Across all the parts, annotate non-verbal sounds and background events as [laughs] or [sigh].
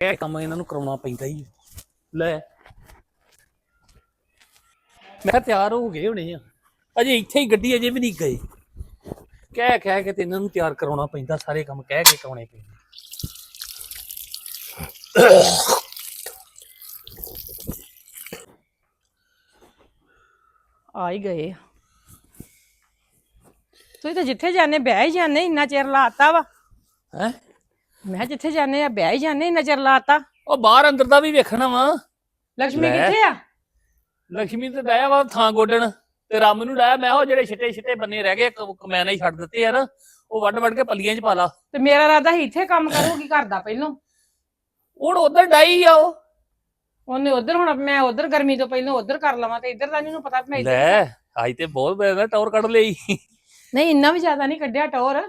ਇਹ ਕੰਮ ਇਹਨਾਂ ਨੂੰ ਕਰਾਉਣਾ ਪੈਂਦਾ ਹੀ ਲੈ। ਮੈਂ ਤਿਆਰ ਹੋ ਗਏ ਹੋਣੇ ਆ। ਅਜੇ ਇੱਥੇ ਹੀ ਗੱਡੀ ਅਜੇ ਵੀ ਨਹੀਂ ਗਏ ਕਹਿ ਕਹਿ ਕੇ ਤੇ ਇਹਨਾਂ ਨੂੰ ਤਿਆਰ ਕਰਾਉਣਾ ਪੈਂਦਾ ਸਾਰੇ ਕੰਮ ਕਹਿ ਕੇ ਕਰਾਉਣੇ ਪੈਂਦੇ। ਆ ਹੀ ਗਏ। ਤੁਸੀਂ ਤਾਂ ਜਿੱਥੇ ਜਾਣੇ ਵਿਆਹ ਹੀ ਜਾਣੇ ਇੰਨਾ ਚਿਰ ਲਾਤਾ ਵਾ। ਹੈ? ਮੈਂ ਕਿਹਾ ਜਿੱਥੇ ਜਾਣੇ ਆ ਵਿਆਹ ਹੀ ਜਾਣੇ ਨਜ਼ਰ ਲਾਤਾ। ਉਹ ਬਾਹਰ ਅੰਦਰ ਦਾ ਵੀ ਵੇਖਣਾ ਵਾ। ਲక్ష్ਮੀ ਲੈ। ਕਿੱਥੇ ਆ? ਲక్ష్ਮੀ ਤੇ ਡਾਇਆ ਵਾ ਥਾਂ ਗੋਡਣ ਤੇ ਰਾਮ ਨੂੰ ਡਾਇਆ ਮੈਂ ਉਹ ਜਿਹੜੇ ਛਿੱਟੇ ਛਿੱਟੇ ਬੰਨੇ ਰਹਿ ਗਏ ਕ- ਕਮੈਨਾ ਹੀ ਛੱਡ ਦਿੱਤੇ ਯਾਰ ਉਹ ਵੱਢ ਵੱਢ ਕੇ ਪੱਲੀਆਂ 'ਚ ਪਾ ਲਾ। ਤੇ ਮੇਰਾ ਰਾਦਾ ਹੀ ਇੱਥੇ ਕੰਮ ਕਰੂਗੀ ਘਰ ਦਾ ਪਹਿਲੋਂ? ਉਹ ਉਧਰ ਡਾਈ ਆ ਉਹਨੇ ਉਧਰ ਹੁਣ ਮੈਂ ਉਧਰ ਗਰਮੀ ਤੋਂ ਪਹਿਲੋਂ ਉਧਰ ਕਰ ਲਵਾਂ ਤੇ ਇੱਧਰ ਦਾ ਨਹੀਂ ਨੂੰ ਪਤਾ ਮੈਂ ਇੱਧਰ- ਲੈ ਅੱਜ ਤੇ ਬਹੁਤ ਬੈਣਾ ਟੌਰ ਕੱਢ ਲਈ। ਨਹੀਂ ਇੰਨਾ ਵੀ ਜ਼ਿਆਦਾ ਨਹੀਂ ਕੱਢਿਆ ਟੌਰ।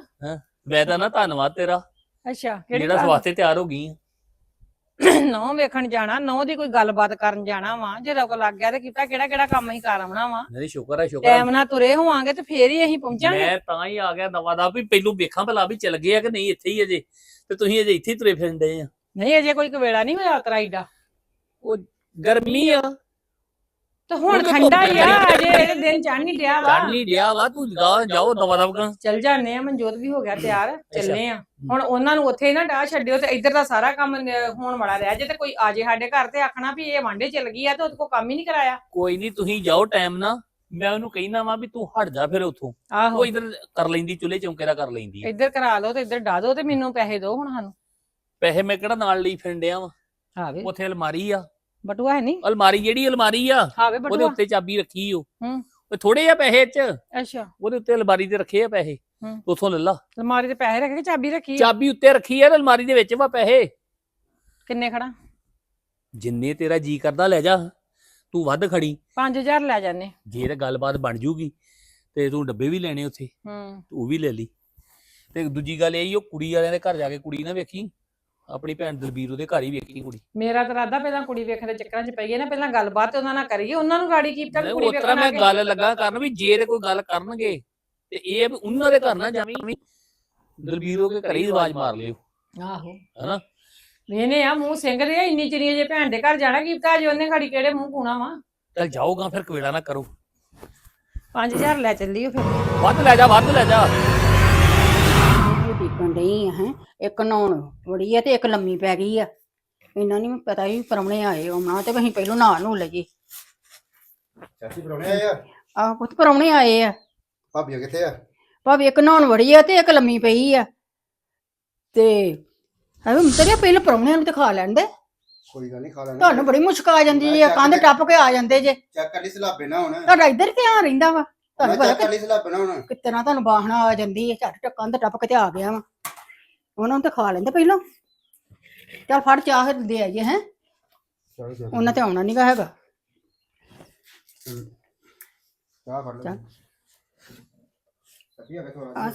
ਮੈਂ ਤਾਂ ਨਾ ਧੰਨਵਾਦ ਤੇਰਾ। ਅੱਛਾ ਕਿਹੜੀ ਜਿਹੜਾ ਇਸ ਵਾਸਤੇ ਤਿਆਰ ਹੋ ਗਈ ਆ। ਨੌ ਵੇਖਣ ਜਾਣਾ ਨੌ ਦੀ ਕੋਈ ਗੱਲਬਾਤ ਕਰਨ ਜਾਣਾ ਵਾ ਜੇ ਰੋਕ ਲੱਗ ਗਿਆ ਤੇ ਕੀਤਾ ਕਿਹੜਾ ਕਿਹੜਾ ਕੰਮ ਹੀ ਕਰ ਆਉਣਾ ਵਾ। ਨਹੀਂ ਸ਼ੁਕਰ ਹੈ ਸ਼ੁਕਰ ਹੈ ਟਾਈਮ ਨਾਲ ਤੁਰੇ ਹੋਵਾਂਗੇ ਤੇ ਫੇਰ ਹੀ ਅਸੀਂ ਪਹੁੰਚਾਂਗੇ। ਮੈਂ ਤਾਂ ਹੀ ਆ ਗਿਆ ਦਵਾ ਦਾ ਵੀ ਪਹਿਲੂ ਵੇਖਾਂ ਭਲਾ ਵੀ ਚੱਲ ਗਏ ਆ ਕਿ ਨਹੀਂ ਇੱਥੇ ਹੀ ਅਜੇ ਤੇ ਤੁਸੀਂ ਅਜੇ ਇੱਥੇ ਹੀ ਤੁਰੇ ਫਿਰਦੇ ਆ। ਨਹੀਂ ਅਜੇ ਕੋਈ ਕਵੇੜਾ ਨਹੀਂ ਹੋਇਆ ਤਰਾ ਈਡਾ ਉਹ ਗਰਮੀ ਆ। ਤੇ ਹੁਣ ਠੰਡਾ ਹੀ ਆ। ਅਜੇ ਇਹ ਦਿਨ ਚੜ੍ਹ ਨਹੀਂ ਡਿਆ ਵਾ। ਚੜ ਨਹੀਂ ਰਿਹਾ ਵਾ ਤੂੰ ਜਾ ਜਾਓ ਦਵਾ ਦਵ ਚੱਲ ਜਾਂਦੇ ਆ ਮਨਜੋਤ ਵੀ ਹੋ ਗਿਆ ਤਿਆਰ ਚੱਲੇ ਆ। ਹੁਣ ਉਹਨਾਂ ਨੂੰ ਉੱਥੇ ਨਾ ਡਾਹ ਛੱਡਿਓ ਤੇ ਇੱਧਰ ਦਾ ਸਾਰਾ ਕੰਮ ਨ- ਹੋਣ ਵਾਲਾ ਰਹਿ। ਜੇ ਤੇ ਕੋਈ ਆ ਜੇ ਸਾਡੇ ਘਰ ਤੇ ਆਖਣਾ ਵੀ ਇਹ ਵਾਂਡੇ ਚੱਲ ਗਈ ਆ ਤੇ ਉਹਦੇ ਕੋ ਕੰਮ ਹੀ ਨਹੀਂ ਕਰਾਇਆ। ਕੋਈ ਨਹੀਂ ਤੁਸੀਂ ਜਾਓ ਟਾਈਮ ਨਾਲ। ਮੈਂ ਉਹਨੂੰ ਕਹਿਣਾ ਵਾ ਵੀ ਤੂੰ ਹਟ ਜਾ ਫਿਰ ਉੱਥੋਂ। ਆਹੋ। ਉਹ ਇਧਰ ਕਰ ਲੈਂਦੀ ਚੁੱਲ੍ਹੇ ਚੌਂਕੇ ਦਾ ਕਰ ਲੈਂਦੀ। ਇੱਧਰ ਕਰਾ ਲਓ ਤੇ ਇੱਧਰ ਡਾ ਦਿਓ ਤੇ ਮੈਨੂੰ ਪੈਸੇ ਦਿਓ ਹੁਣ ਸਾਨੂੰ। ਪੈਸੇ ਮੈਂ ਕਿਹੜਾ ਨਾਲ ਲਈ ਫਿਰਦਿਆ ਵਾ। ਆਵੇ। ਉੱਥੇ ਅਲਮਾਰੀ ਆ। ਬਟੂਆ ਹੈ ਨਹੀਂ ਅਲਮਾਰੀ ਜਿਹੜੀ ਅਲਮਾਰੀ ਆ ਉਹਦੇ ਬਟੂਆ। ਉੱਤੇ ਚਾਬੀ ਰੱਖੀ ਓ। ਹੂੰ। ਉਹ ਥੋੜੇ ਆ ਪੈਸੇ ਚ ਅੱਛਾ। ਉਹਦੇ ਉੱਤੇ ਅਲਮਾਰੀ ਤੇ ਰੱਖੇ ਆ ਪੈਸੇ। ਹੂੰ। ਉਥੋਂ ਲੈ ਲਾ। ਅਲਮਾਰੀ ਤੇ ਪੈਸੇ ਰੱਖ ਕੇ ਚਾਬੀ ਰੱਖੀ ਆ। ਚਾਬੀ ਉੱਤੇ ਰੱਖੀ ਆ ਤੇ ਅਲਮਾਰੀ ਦੇ ਵਿੱਚ ਵਾ ਪੈਸੇ। ਕਿੰਨੇ ਖੜਾ? ਜਿੰਨੇ ਤੇਰਾ ਜੀ ਕਰਦਾ ਲੈ ਜਾ। ਤੂੰ ਵੱਧ ਖੜੀ। 5000 ਲੈ ਜਾਨੇ ਜੇ ਤਾਂ ਗੱਲਬਾਤ ਬਣ ਜੂਗੀ ਤੇ ਤੂੰ ਡੱਬੇ ਵੀ ਲੈਣੇ ਉੱਥੇ। ਹੂੰ। ਤੂੰ ਉਹ ਵੀ ਲੈ ਲਈ। ਤੇ ਦੂਜੀ ਗੱਲ ਇਹ ਈ ਉਹ ਕੁੜੀ ਵਾਲਿਆਂ ਦੇ ਘਰ ਜਾ ਕੇ ਕੁੜੀ ਨਾ ਵੇਖੀ। ਆਪਣੀ ਭੈਣ ਦਲਬੀਰ ਉਹਦੇ ਘਰ ਹੀ ਵੇਖੀ ਕੁੜੀ। ਮੇਰਾ ਤਾਂ ਇਰਾਦਾ ਪਹਿਲਾਂ ਕੁੜੀ ਵੇਖਣ ਦੇ ਚੱਕਰਾਂ 'ਚ ਪਈਏ ਨਾ ਪਹਿਲਾਂ ਗੱਲਬਾਤ ਉਹਨਾਂ ਨਾਲ ਕਰੀਏ ਉਹਨਾਂ ਨੂੰ ਗਾੜੀ ਕੀ ਪਤਾ ਕੁੜੀ ਉਸ ਤਰ੍ਹਾਂ ਵੇਖਣ ਮੈਂ ਆ ਕੇ ਗੱਲ ਲੱਗਾ ਕਰਨ ਵੀ ਜੇ ਤੇ ਕੋਈ ਗੱਲ ਕਰਨਗੇ ਤੇ ਇਹ ਵੀ ਉਹਨਾਂ ਦੇ ਘਰ ਨਾ ਜਾਵੀਂ ਦਲਬੀਰ ਉਹ ਕੇ ਘਰੇ ਹੀ ਆਵਾਜ਼ ਮਾਰ ਲਿਓ। ਆਹੋ। ਹਨਾ? ਵੇਨੇ ਆ ਮੂੰਹ ਸਿੰਘ ਆ, ਇੰਨੀ ਚਿਰੀਆਂ ਜੇ ਭੈਣ ਦੇ ਘਰ ਜਾਣਾ ਕੀ ਪਤਾ ਜੇ ਉਹਨੇ ਗਾੜੀ ਕਿਹੜੇ ਮੂੰਹ ਪੂਣਾ ਵਾ। ਚੱਲ ਜਾਓਗਾ ਫਿਰ ਕਵੇੜਾ ਨਾ ਕਰੋ। 5000 ਲੈ ਚੱਲੀਓ ਫਿਰ। ਵੱਧ ਲੈ ਜਾ ਵੱਧ ਲੈ ਜਾ। ਡਿੱਗਣ ਡਈ ਆ ਹੈ। ਇੱਕ ਨਹਾਉਣ ਵੜੀ ਆ ਤੇ ਇੱਕ ਲੰਮੀ ਪੈ ਗਈ ਆ। ਇਹਨਾਂ ਨਹੀਂ ਪਤਾ ਹੀ ਪਰਮਣੇ ਆਏ ਹੋਣਾ ਤੇ ਅਸੀਂ ਪਹਿਲੋਂ ਨਹਾ ਨੂੰ ਲਈਏ। ਚਾਚੀ ਪਰੌਣੇ ਆਏ ਆ? ਆਹ ਪੁੱਤ ਪਰਮਣੇ ਆਏ ਆ। ਭਾਬੀਆਂ ਕਿੱਥੇ ਆ? ਭਾਵੇਂ ਇੱਕ ਨਹਾਉਣ ਵੜੀ ਆ ਤੇ ਇੱਕ ਲੰਮੀ ਪਈ ਆ। ਤੇ ਪਹਿਲਾਂ ਪਰਮਣਿਆਂ ਨੂੰ ਦਿਖਾ ਲੈਂਦੇ ਕੋਈ ਗੱਲ ਨਹੀਂ ਖਾ ਲੈਣਾ ਤੁਹਾਨੂੰ ਬੜੀ ਮੁਸ਼ਕ ਆ ਜਾਂਦੀ ਹੈ ਕੰਧ ਟੱਪ ਕੇ ਆ ਜਾਂਦੇ ਜੇ। ਚੈੱਕ ਕਰ ਲਈ ਸਲਾਬੇ ਨਾ ਹੁਣ। ਤੁਹਾਡਾ ਇੱਧਰ ਧਿਆਨ ਰਹਿੰਦਾ ਵਾ। ਤੁਹਾਨੂੰ ਪਤਾ ਚੈੱਕ ਕਰ ਲਈ ਸਲਾਬੇ ਨਾ ਹੁਣ। ਕਿਤਨਾ ਤੁਹਾਨੂੰ ਬਾਹਣਾ ਆ ਜਾਂਦੀ ਹੈ ਝੱਟ ਟ- ਕੰਧ ਟੱਪ ਕੇ ਤੇ ਆ ਗਿਆ ਵਾ। ਉਹਨਾਂ ਨੂੰ ਤਾਂ ਖਾ ਲੈਂਦੇ ਪਹਿਲਾਂ। ਚੱਲ ਫੜ ਚਾਹ ਦੇ ਆਈਏ ਹੈ। ਚਲੋ ਚਲੋ। ਉਹਨਾਂ ਤੇ ਆਉਣਾ ਨਹੀਂਗਾ ਹੈਗਾ। ਚਾਹ ਫੜ ਲੈ। ਚੱਲ। ਚਾਚੀ ਆ ਕੇ ਥੋੜਾ ਆ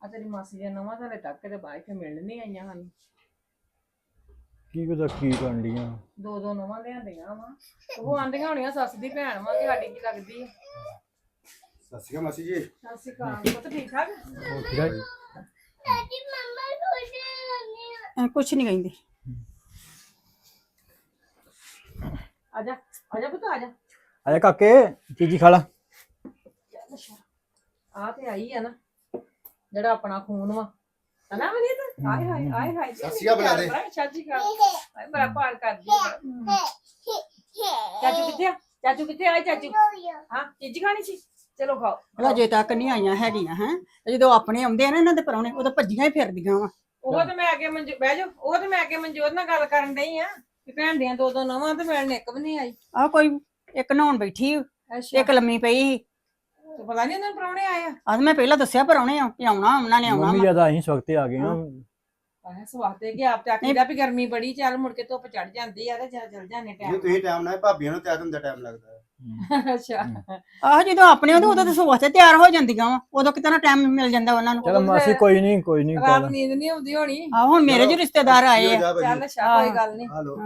ਆ ਤੇਰੀ ਮਾਸੀ ਦੀਆਂ ਨਵਾਂ ਤਾਂ ਤੱਕ ਤੇ ਬਾਅਦ ਚ ਮਿਲਣ ਨਹੀਂ ਆਈਆਂ ਹਨ। ਕੀ ਪਤਾ ਕੀ ਕਰਨ ਡੀਆਂ। ਦੋ ਦੋ ਨਵਾਂ ਲਿਆਂਦੀਆਂ ਵਾ। ਉਹ ਆਂਦੀਆਂ ਹੋਣੀਆਂ ਸੱਸ ਦੀ ਭੈਣ ਵਾ ਕਿ ਸਾਡੀ ਕੀ ਲੱਗਦੀ ਆ। ਸਤਿ ਸ਼੍ਰੀ ਅਕਾਲ ਮਾਸੀ ਜੀ। ਸਤਿ ਸ਼੍ਰੀ ਅਕਾਲ। ਪੁੱਤ ਠੀਕ ਠਾਕ? ਐ ਕੁਛ ਨਹੀਂ ਕਹਿੰਦੇ। ਆ ਜਾ ਆ ਜਾ ਪੁੱਤ ਆ ਜਾ। ਆਇਆ ਕਾਕੇ ਚੀਜੀ ਖਾ ਲਾ ਆ ਤੇ ਆਈ ਆ ਨਾ ਜਿਹੜਾ ਆਪਣਾ ਖੂਨ ਵਾ। ਹਨਾ ਮਨੀਤ ਆਏ ਹਾਏ ਆਏ ਹਾਏ ਸਤਿ ਸ਼੍ਰੀ ਅਕਾਲ ਬੁਲਾ ਦੇ। ਚਾਚੀ ਕਾ ਆਏ ਬੜਾ ਪਾਰ ਕਰਦੀ ਆ। ਚਾਚੂ ਕਿੱਥੇ ਆ? ਚਾਚੂ ਕਿੱਥੇ ਆਏ ਚਾਚੂ। ਹਾਂ ਚੀਜ਼ ਖਾਣੀ ਸੀ? ਚਲੋ ਖਾਓ। ਅਜੇ ਤੱਕ ਨਹੀਂ ਆਈਆਂ ਹੈਗੀਆਂ ਹੈ? ਜਦੋਂ ਆਪਣੇ ਆਉਂਦੇ ਆ ਨਾ ਇਹਨਾਂ ਦੇ ਪਰੌਣੇ ਉਦੋਂ ਭੱਜੀਆਂ ਹੀ ਫਿਰਦੀਆਂ ਵਾ। ਉਹ ਤੇ ਮੈਂ ਅੱਗੇ ਮਨਜੋ ਬਹਿ ਜਾ ਉਹ ਤੇ ਮੈਂ ਅੱਗੇ ਮਨਜੋਤ ਨਾਲ ਗੱਲ ਕਰਨ ਡਈ ਆ ਕਿ ਭੈਣ ਦੀਆਂ ਦੋ ਦੋ ਨਵਾਂ ਤੇ ਮਿਲਣ ਇੱਕ ਵੀ ਨਹੀਂ ਆਈ। ਆ ਕੋਈ ਇੱਕ ਨਹਾਉਣ ਬੈਠੀ ਇੱਕ ਲੰਮੀ ਪਈ ਸੀ। ਤੇ ਪਤਾ ਨਹੀਂ ਉਹਨਾਂ ਨੂੰ ਪ੍ਰਾਹੁਣੇ ਆਏ ਆ? ਅੱਜ ਮੈਂ ਪਹਿਲਾਂ ਦੱਸਿਆ ਪਰੌਣੇ ਆ ਕਿ ਆਉਣਾ ਉਹਨਾਂ ਨੇ ਆਉਣਾ ਮੰਮੀ ਵਾ। ਜ਼ਿਆਦਾ ਅਸੀਂ ਸਵਖਤੇ ਆ ਗਏ ਹਾਂ। ਆਹ ਸਵਾਤੇ ਕਿ ਆਪ ਤੇ ਆਖੀਦਾ ਵੀ ਗਰਮੀ ਬੜੀ ਚੱਲ ਮੁੜ ਕੇ ਧੁੱਪ ਚੜ ਜਾਂਦੀ ਆ ਤੇ ਚੱਲ ਚੱਲ ਜਾਂਦੇ ਜੇ ਟਾਈਮ ਤੁਸੀਂ ਟਾਈਮ ਨਾਲ ਭਾਬੀਆਂ ਨੂੰ ਤਿਆਰ ਹੁੰਦਾ ਟਾਈਮ ਲੱਗਦਾ ਹੈ। [laughs] ਅੱਛਾ। ਆਹ ਜਦੋਂ ਆਪਣੇ ਹੁੰਦੇ ਉਦੋਂ ਤਾਂ ਸੁਵਾਸੇ ਤਿਆਰ ਹੋ ਜਾਂਦੀਆਂ ਵਾ। ਉਦੋਂ ਕਿਤੇ ਨਾ ਟਾਈਮ ਮਿਲ ਜਾਂਦਾ ਉਹਨਾਂ ਨੂੰ। ਚਲ ਮਾਸੀ ਕੋਈ ਨਹੀਂ ਕੋਈ ਨਹੀਂ ਰਾਤ ਨੀਂਦ ਨਹੀਂ ਆਉਂਦੀ ਹੋਣੀ। ਆਹ ਹੁਣ ਮੇਰੇ ਜੀ ਰਿਸ਼ਤੇਦਾਰ ਆਏ ਆ। ਚੱਲ ਸ਼ਾ ਕੋਈ ਗੱਲ ਨਹੀਂ ਲਓ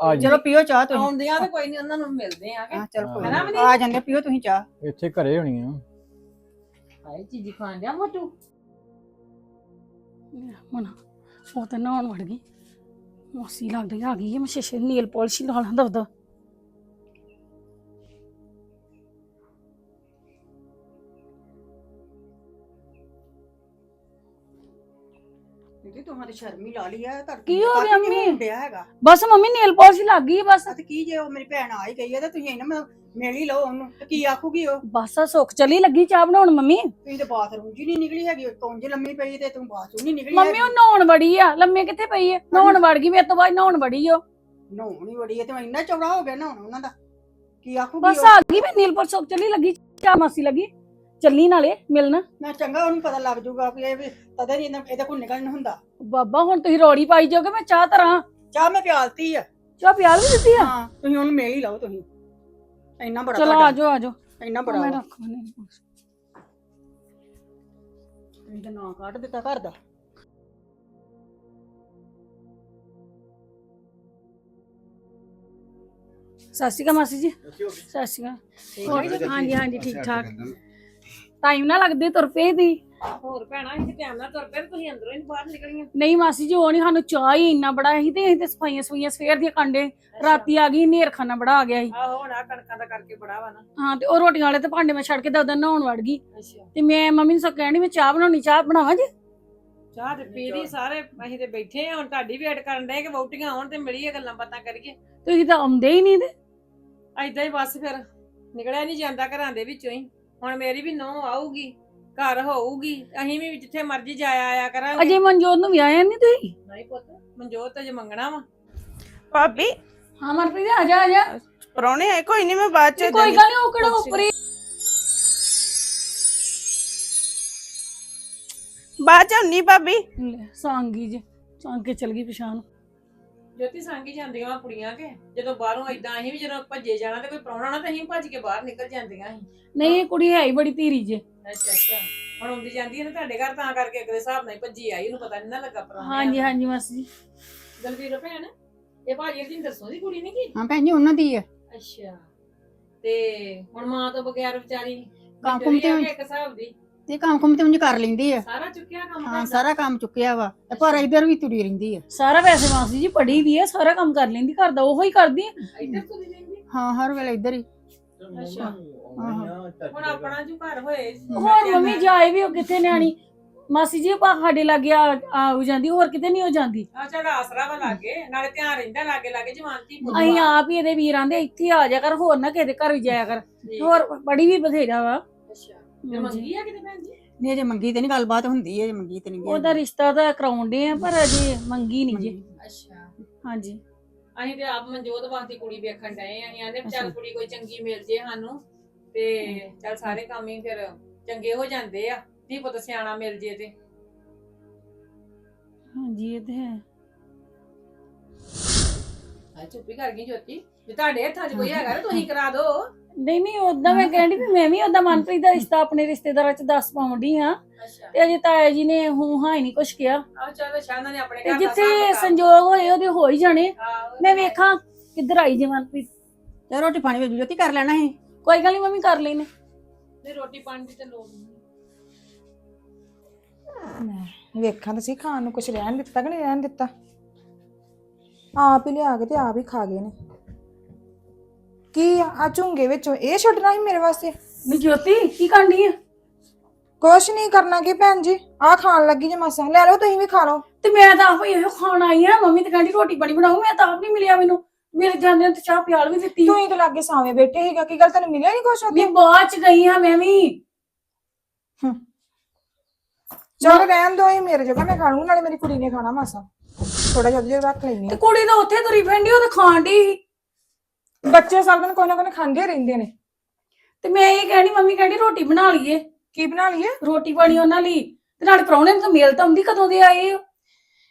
ਆ ਜੀ ਚਲੋ ਪੀਓ ਚਾਹ ਤੁਸੀਂ। ਆਉਂਦੀਆਂ ਤੇ ਕੋਈ ਨਹੀਂ ਉਹਨਾਂ ਨੂੰ ਮਿਲਦੇ ਆ ਕਿ ਹਾਂ ਚਲ ਕੋਈ ਹਨਾ ਨੀ। ਮਨੀ? ਆ ਜਾਂਦੇ ਪੀਓ ਤੁਸੀਂ ਚਾਹ। ਇੱਥੇ ਘਰੇ ਹੋਣੀ ਆ। ਹਾਏ ਚੀਜ਼ੀ ਖਾਣ ਡਿਆ ਮੋਟੂ? ਹੁਣ ਉਹ ਤਾਂ ਨਹਾਉਣ ਵੜ ਗਈ। ਮਾਸੀ ਲੱਗਦੀ ਆ ਗਈ ਹੈ ਮੈਂ ਸ਼ੀਸ਼ੇ ਨੀਲ ਪਾਲਿਸ਼ ਲਾ ਲਾਂ ਦਵਦਾ ਤੁਹਾਂ ਤੇ ਸ਼ਰਮ ਹੀ ਲਾ ਲਈ ਆ ਤੁਹਾਡੇ ਕੀ ਹੋ ਗਿਆ ਮੰਮੀ? ਹੁੰਦਿਆ ਹੈਗਾ? ਬਸ ਮੰਮੀ ਨੀਲ ਪਾਲਿਸ਼ ਲੱਗ ਗਈ ਬਸ। ਤੇ ਕੀ ਜੇ ਉਹ ਮੇਰੀ ਭੈਣ ਆ ਹੀ ਗਈ ਹੈ ਤੇ ਤੁਸੀਂ ਇਹਨਾਂ ਮੈਂ ਮਿਲ ਹੀ ਲਓ ਉਹਨੂੰ ਤੇ ਕੀ ਆਖੂਗੀ ਉਹ? ਬਸ ਆ ਸੁੱਖ ਚਲੀ ਲੱਗੀ ਚਾਹ ਬਣਾਉਣ ਮੰਮੀ। ਤੁਸੀਂ ਤੇ ਬਾਥਰੂਮ ਹੀ ਨਹੀਂ ਨਿਕਲੀ ਹੈਗੀ ਕੌਣ ਜੇ ਲੰਮੀ ਪਈ ਤੇ ਤੂੰ ਬਾਥਰੂਮ ਨਹੀਂ ਨਿਕਲੀ ਮੰਮੀ ਉਹ ਨਹਾਉਣ ਵੜੀ ਆ ਲੰਮੇ ਕਿੱਥੇ ਪਈ ਹੈ ਨਹਾਉਣ ਵੜ ਗਈ ਮੇਰੇ ਤੋਂ ਬਾਅਦ ਨਹਾਉਣ ਵੜੀ ਉਹ। ਨਹਾਉਣ ਹੀ ਬੜੀ ਹੈ ਤੇ ਇੰਨਾ ਚੌੜਾ ਹੋ ਗਿਆ ਨਹਾਉਣ ਉਹਨਾਂ ਦਾ। ਕੀ ਆਖੂਗੀ ਬਸ ਉਹ? ਆ ਗਈ ਮੈਂ ਨੀਲ ਪਾਲਿਸ਼ ਸੁੱਖ ਚਲੀ ਲੱਗੀ ਚਾਹ ਮਾਸੀ ਲੱਗੀ। ਚੱਲੀ ਨਾਲੇ ਮਿਲਣਾ। ਮੈਂ ਚੰਗਾ ਉਹਨੂੰ ਪਤਾ ਲੱਗ ਜਾਊਗਾ ਕਿ ਇਹ ਵੀ ਤਦੇ ਨਹੀਂ ਇਹਦੇ ਕੋਲ ਨਿਕਲਣ ਹੁੰਦਾ। ਬਾਬਾ ਹੁਣ ਤੁਸੀਂ ਰੋੜੀ ਪਾਈ ਜਾਓਗੇ ਮੈਂ ਚਾਹ ਤਰਾਂ। ਚਾਹ ਮੈਂ ਪਿਆਲਤੀ ਆ। ਚਾਹ ਪਿਆਲ ਵੀ ਦਿੱਤੀ ਆ? ਹਾਂ ਤੁਸੀਂ ਉਹਨੂੰ ਮਿਲ ਹੀ ਲਓ ਤੁਸੀਂ। ਇੰਨਾ ਬੜਾ ਚਲੋ ਤੁਹਾਡਾ, ਆ ਜਾਓ ਆ ਜਾਓ ਇੰਨਾ ਬੜਾ ਮੈਂ ਵਾ। ਰੱਖ ਨਹੀਂ ਤੁਸੀਂ ਤਾਂ ਨਾਂ ਕੱਢ ਦਿੱਤਾ ਘਰ ਦਾ। ਸਤਿ ਸ਼੍ਰੀ ਅਕਾਲ ਮਾਸੀ ਜੀ। ਸਤਿ ਸ਼੍ਰੀ ਅਕਾਲ। ਹਾਂਜੀ ਹਾਂਜੀ ਠੀਕ ਠਾਕ ਟਾਈਮ ਨਾ ਲੱਗਦੇ ਤੁਰ ਪਏ ਦੀ। ਹੋਰ ਭੈਣਾ ਅਸੀਂ ਟਾਈਮ ਨਾਲ ਤੁਰ ਪਏ ਤੇ ਤੁਸੀਂ ਅੰਦਰੋਂ ਹੀ ਬਾਹਰ ਨਿਕਲੀਆਂ। ਨਹੀਂ ਮਾਸੀ ਜੀ ਉਹ ਨਹੀਂ ਸਾਨੂੰ ਚਾਹ ਹੀ ਇੰਨਾ ਬੜਾ ਸੀ ਤੇ ਅਸੀਂ ਤੇ ਸਫਾਈਆਂ ਸਫਾਈਆਂ ਸਵੇਰ ਦੀਆਂ ਕਾਂਡੇ ਰਾਤੀ ਆ ਗਈ ਨੇਰ ਖਾਨਾ ਬੜਾ ਆ ਗਿਆ ਸੀ। ਆਹੋ ਹੁਣ ਆ ਕਣਕਾਂ ਦਾ ਕਰਕੇ ਬੜਾ ਵਾ ਨਾ। ਹਾਂ ਤੇ ਉਹ ਰੋਟੀਆਂ ਵਾਲੇ ਤੇ ਭਾਂਡੇ ਮੈਂ ਛੱਡ ਕੇ ਦਦਾ ਨਹਾਉਣ ਵੜ ਗਈ। ਅੱਛਾ। ਤੇ ਮੈਂ ਮੰਮੀ ਨੂੰ ਸੋ ਕਹਿਣੀ ਮੈਂ ਚਾਹ ਬਣਾਉਣੀ ਚਾਹ ਬਣਾਵਾਂ ਜੀ? ਚਾਹ ਤੇ ਪੀ ਲਈ ਸਾਰੇ ਅਸੀਂ ਤੇ ਬੈਠੇ ਆ ਹੁਣ ਤੁਹਾਡੀ ਵੇਟ ਕਰਨ ਡਏ ਕਿ ਵੋਟੀਆਂ ਆਉਣ ਤੇ ਮਿਲੀਏ ਗੱਲਾਂ ਬਾਤਾਂ ਕਰੀਏ। ਤੁਸੀਂ ਤਾਂ ਆਉਂਦੇ ਹੀ ਨਹੀਂ ਤੇ। ਐਦਾਂ ਹੀ ਬਸ ਫਿਰ ਨਿਕਲਿਆ ਨਹੀਂ ਜਾਂਦਾ ਘਰਾਂ ਦੇ ਵਿੱਚੋਂ ਹੀ। ਹੁਣ ਮੇਰੀ ਵੀ ਨੌ ਆਊਗੀ ਘਰ ਹੋਊਗੀ ਅਸੀਂ ਵੀ ਜਿੱਥੇ ਮਰਜ਼ੀ ਜਾਇਆ ਆਇਆ ਕਰਾਂਗੇ। ਅਜੇ ਮਨਜੋਤ ਨੂੰ ਵਿਆਹਿਆ ਨਹੀਂ ਤੁਸੀਂ? ਨਹੀਂ ਪੁੱਤ ਮਨਜੋਤ ਤੇ ਜੇ ਮੰਗਣਾ ਵਾ। ਭਾਬੀ। ਹਾਂ ਮਨਪ੍ਰੀਤ ਆ ਜਾ ਆ ਜਾ। ਪਰੌਣੇ ਆਏ ਕੋਈ ਨਹੀਂ ਮੈਂ ਬਾਅਦ ਚ ਕੋਈ ਗੱਲ ਨਹੀਂ ਉਹ ਕਿਹੜਾ ਉੱਪਰ? ਹੀ ਬਾਅਦ ਚ ਹੁੰਨੀ ਭਾਬੀ। ਲੈ, ਸਾਂਗੀ ਜੀ ਸਾਂਗ ਕੇ ਚਲ ਗਈ ਪਛਾਣ। ਜੋਤੀ ਸੰਗੀ ਜਾਂਦੀਆਂ ਵਾ ਕੁੜੀਆਂ ਕੇ। ਜਦੋਂ ਬਾਹਰੋਂ ਏਦਾਂ ਅਸੀਂ ਵੀ ਜਦੋਂ ਭੱਜੇ ਜਾਣਾ ਤੇ ਕੋਈ ਪ੍ਰਾਹੁਣਾ ਨਾ ਤੇ ਅਸੀਂ ਭੱਜ ਕੇ ਬਾਹਰ ਨਿਕਲ ਜਾਂਦੀਆਂ ਸੀ। ਨਹੀਂ ਇਹ ਕੁੜੀ ਹੈ ਹੀ ਬੜੀ ਧੀਰੀ ਜੇ। ਅੱਛਾ ਅੱਛਾ। ਹੁਣ ਆਉਂਦੀ ਜਾਂਦੀ ਹੈ ਨਾ ਤੁਹਾਡੇ ਘਰ ਤਾਂ ਕਰਕੇ ਅਗਲੇ ਹਿਸਾਬ ਨਾਲ ਹੀ ਭੱਜੀ ਆਈ ਉਹਨੂੰ ਪਤਾ ਨਹੀਂ ਨਾ ਲੱਗਾ ਪ੍ਰਾਹੁਣੇ ਹਾਂਜੀ ਹਾਂਜੀ ਮਾਸੀ ਜੀ। ਦਲਵੀਰ ਭੈਣ ਇਹ ਭਾਜੀ ਦੀ ਦੱਸੋ ਦੀ ਕੁੜੀ ਨਹੀਂ ਕੀ? ਹਾਂ ਭੈਣ ਜੀ ਉਹਨਾਂ ਦੀ ਆ ਅੱਛਾ। ਤੇ ਹੁਣ ਮਾਂ ਤੋਂ ਬਗੈਰ ਵਿਚਾਰੀ ਕੰਮ ਕੁੰਮ ਤੇ ਇੱਕ ਹਿਸਾਬ ਦੀ। ਤੇ ਕੰਮ ਕੁੰਮ ਤੇ ਉਂਝ ਕਰ ਲੈਂਦੀ ਆ। ਸਾਰਾ ਚੁੱਕਿਆ ਕੰਮ ਹਾਂ ਸਾਰਾ ਕੰਮ ਚੁੱਕਿਆ ਵਾ ਤੇ ਪਰ ਇਧਰ ਵੀ ਤੁਰੀ ਰਹਿੰਦੀ ਆ। ਸਾਰਾ ਵੈਸੇ ਮਾਸੀ ਜੀ ਪੜੀ ਵੀ ਹੈ ਸਾਰਾ ਕੰਮ ਕਰ ਲੈਂਦੀ ਘਰ ਦਾ ਉਹੋ ਹੀ ਕਰਦੀ ਹੈ ਇੱਧਰ ਤੁਰੀ ਰਹਿੰਦੀ? ਹਾਂ ਹਰ ਵੇਲੇ ਇੱਧਰ ਹੀ। ਅੱਛਾ। ਹੁਣ ਆਪਣਾ ਜੋ ਘਰ ਹੋਏ ਹੋਰ ਮੰਮੀ ਜਾਏ ਵੀ ਉਹ ਕਿੱਥੇ ਨਿਆਣੀ? ਮਾਸੀ ਜੀ ਪਾ ਸਾਡੇ ਲਾਗੇ ਆ ਆ ਜਾਂਦੀ ਹੋਰ ਕਿਤੇ ਨਹੀਂ ਹੋ ਜਾਂਦੀ। ਆ ਆਸਰਾ ਵਾ ਲਾਗੇ ਨਾਲੇ ਧਿਆਨ ਰਹਿੰਦਾ ਲਾਗੇ ਲਾਗੇ ਜਵਾਨ ਧੀ ਪੁੱਤ ਅਸੀਂ। ਆਪ ਹੀ ਇਹਦੇ ਵੀਰਾਂ ਦੇ ਇੱਥੇ ਆ ਜਾ ਕਰ ਹੋਰ ਨਾ ਕਿਸੇ ਦੇ ਘਰ ਵੀ ਜਾਇਆ ਕਰ। ਹੋਰ ਬੜੀ ਵੀ ਬਥੇਰਾ ਵਾ। ਤੇ ਮੰਗੀ ਆ ਕਿਤੇ ਭੈਣ ਜੀ? ਨਹੀਂ ਅਜੇ ਮੰਗੀ ਤੇ ਨਹੀਂ ਗੱਲਬਾਤ ਹੁੰਦੀ ਹੈ ਮੰਗੀ ਤੇ ਨਹੀਂ ਗਈ। ਉਹਦਾ ਰਿਸ਼ਤਾ ਤਾਂ ਕਰਾਉਂਦੇ ਆ ਪਰ ਅਜੇ ਮੰਗੀ ਨਹੀਂ ਜੇ। ਅੱਛਾ। ਹਾਂਜੀ। ਅਸੀਂ ਤੇ ਆਪ ਮਨਜੋਤ ਵਾਸਤੇ ਕੁੜੀ ਵੇਖਣ ਡਏ ਆਂ ਅਸੀਂ ਆਂਦੇ ਚੱਲ। ਕੁੜੀ ਕੋਈ ਚੰਗੀ ਮਿਲ ਜੇ ਸਾਨੂੰ ਤੇ ਚੱਲ ਸਾਰੇ ਕੰਮ ਹੀ ਫਿਰ ਚੰਗੇ ਹੋ ਜਾਂਦੇ ਆ ਧੀ ਪੁੱਤ ਸਿਆਣਾ ਮਿਲ ਜੇ ਤੇ। ਹਾਂਜੀ ਇਹ ਤੇ ਹੈ। ਆ ਚੁੱਪੀ ਕਰ ਗਈ ਜੋਤੀ। ਜੇ ਤੁਹਾਡੇ ਹੱਥਾਂ 'ਚ ਕੋਈ ਹੈਗਾ ਤਾਂ ਤੁਸੀਂ ਕਰਾ ਦਿਓ। ਨਹੀਂ ਨਹੀਂ ਉਦਾਂ ਮੈਂ ਕਹਿੰਦੀ ਵੀ ਮੈਂ ਵੀ ਉਦਾਂ ਮਨਪ੍ਰੀਤ ਦਾ ਰਿਸ਼ਤਾ ਆਪਣੇ ਰਿਸ਼ਤੇਦਾਰਾਂ ਚ ਦੱਸ ਪਾਉਂਦੀ ਹਾਂ। ਅੱਛਾ। ਤੇ ਅਜੇ ਤਾਇਆ ਜੀ ਨੇ ਹੂੰ ਹਾਂ ਹੀ ਨਹੀਂ ਕੁਛ ਕਿਹਾ। ਆ ਚੱਲ ਸ਼ਾਨਾ ਨੇ ਆਪਣੇ ਤੇ ਘਰ ਦਾ ਜਿੱਥੇ ਸੰਜੋਗ ਹੋਏ ਉਹਦੇ ਹੋ ਹੀ ਜਾਣੇ। ਆਹੋ, ਮੈਂ ਵੇਖਾਂ ਕਿੱਧਰ ਆਈ ਜੇ ਮਨਪ੍ਰੀਤ। ਤੇ ਰੋਟੀ ਪਾਣੀ ਵਿੱਚ ਜੋਤੀ ਕਰ ਲੈਣਾ ਸੀ? ਕੋਈ ਗੱਲ ਨਹੀਂ ਮੰਮੀ ਕਰ ਲੈਨੇ। ਤੇ ਰੋਟੀ ਪਾਣੀ ਦੀ ਤੇ ਲੋੜ ਨਹੀਂ ਵੇਖਾਂ ਤਾਂ ਸੀ ਖਾਣ ਨੂੰ ਕੁਝ ਰਹਿਣ ਦਿੱਤਾ ਕਿ ਨਹੀਂ ਰਹਿਣ ਦਿੱਤਾ। ਆਪ ਹੀ ਲਿਆ ਕੇ ਤੇ ਆਪ ਹੀ ਖਾ ਗਏ ਨੇ। ਕੀ ਆ? ਆਹ ਝੁੰਗੇ ਵਿੱਚੋਂ ਇਹ ਛੱਡਣਾ ਸੀ ਮੇਰੇ ਵਾਸਤੇ? ਨੀ ਜੋਤੀ ਕੀ ਕਰਨੀ ਹੈ ਕੁਛ ਨਹੀਂ ਕਰਨਾ ਕਿ ਭੈਣ ਜੀ। ਆ ਖਾਣ ਲੱਗੀ ਜੇ ਮਾਸਾ। ਲੈ ਲਓ ਤੁਸੀਂ ਵੀ ਖਾ ਲਓ। ਤੇ ਮੈਂ ਤਾਂ ਆਪ ਇਹੋ ਖਾਣ ਆਈ ਆ। ਮੰਮੀ ਤੇ ਕਹਿੰਦੀ ਰੋਟੀ ਬਣੀ ਬਣਾਉ ਮੈਂ ਤਾਂ ਆਪ ਨਹੀਂ ਮਿਲਿਆ ਮੈਨੂੰ। ਮੇਰੇ ਜਾਂਦੇ ਤੇ ਚਾਹ ਪਿਆਲ ਵੀ ਦਿੱਤੀ। ਤੂੰ ਹੀ ਤਾਂ ਲਾਗੇ ਸਾਵੇਂ ਬੈਠੇ ਸੀਗਾ। ਕੀ ਗੱਲ ਤੈਨੂੰ ਮਿਲਿਆ ਨਹੀਂ ਕੁਛ ਉੱਥੇ? ਬਾਅਦ ਚ ਗਈ ਹਾਂ ਮੈਂ ਵੀ। ਚਲ ਰਹਿਣ ਦੋ ਇਹ ਮੇਰੇ ਜਗ੍ਹਾ ਮੈਂ ਖਾ ਨਾਲੇ ਮੇਰੀ ਕੁੜੀ ਨੇ ਖਾਣਾ ਮਾਸਾ। ਥੋੜਾ ਜਿਹਾ ਉਹਦੇ ਰੱਖ ਲੈਣੀ ਤੇ ਕੁੜੀ ਤਾਂ ਉੱਥੇ ਤੁਰੀ ਫਿਰਦੀ ਉਹ ਤਾਂ ਖਾਣ ਦੀ ਬੱਚੇ ਸਭ ਦਿਨ ਕੋਈ ਨਾ ਕੋਈ ਖਾਂਦੇ ਰਹਿੰਦੇ ਨੇ। ਤੇ ਮੈਂ ਇਹ ਕਹਿਣੀ ਮੰਮੀ ਕਹਿੰਦੀ ਰੋਟੀ ਬਣਾ ਲਈਏ। ਕੀ ਬਣਾ ਲਈਏ? ਰੋਟੀ ਪਾਣੀ ਉਹਨਾਂ ਲਈ। ਤੇ ਨਾਲ ਪ੍ਰਾਹੁਣੇ ਨੂੰ ਤਾਂ ਮੇਲ ਤਾਂ ਆਉਂਦੀ ਕਦੋਂ ਦੇ ਆਏ ਹੋ।